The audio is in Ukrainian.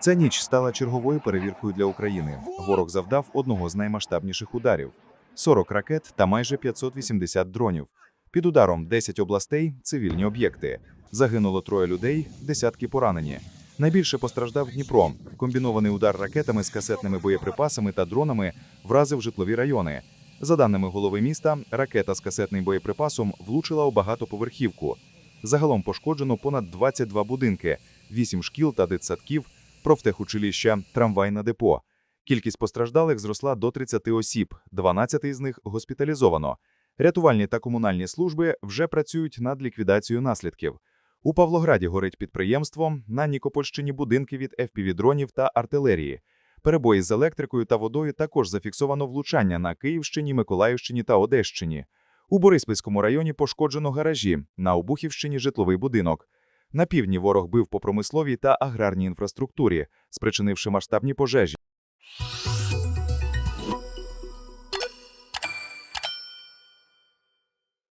Ця ніч стала черговою перевіркою для України. Ворог завдав одного з наймасштабніших ударів: 40 ракет та майже 580 дронів. Під ударом 10 областей, цивільні об'єкти. Загинуло троє людей, десятки поранені. Найбільше постраждав Дніпро. Комбінований удар ракетами з касетними боєприпасами та дронами вразив житлові райони. За даними голови міста, ракета з касетним боєприпасом влучила у багатоповерхівку. Загалом пошкоджено понад 22 будинки, 8 шкіл та дитсадків, профтехучилища, трамвайне депо. Кількість постраждалих зросла до 30 осіб, 12 із них госпіталізовано. Рятувальні та комунальні служби вже працюють над ліквідацією наслідків. У Павлограді горить підприємство, на Нікопольщині будинки від FPV-дронів та артилерії. Перебої з електрикою та водою також зафіксовано влучання на Київщині, Миколаївщині та Одещині. У Бориспільському районі пошкоджено гаражі, на Обухівщині житловий будинок. На півдні ворог бив по промисловій та аграрній інфраструктурі, спричинивши масштабні пожежі.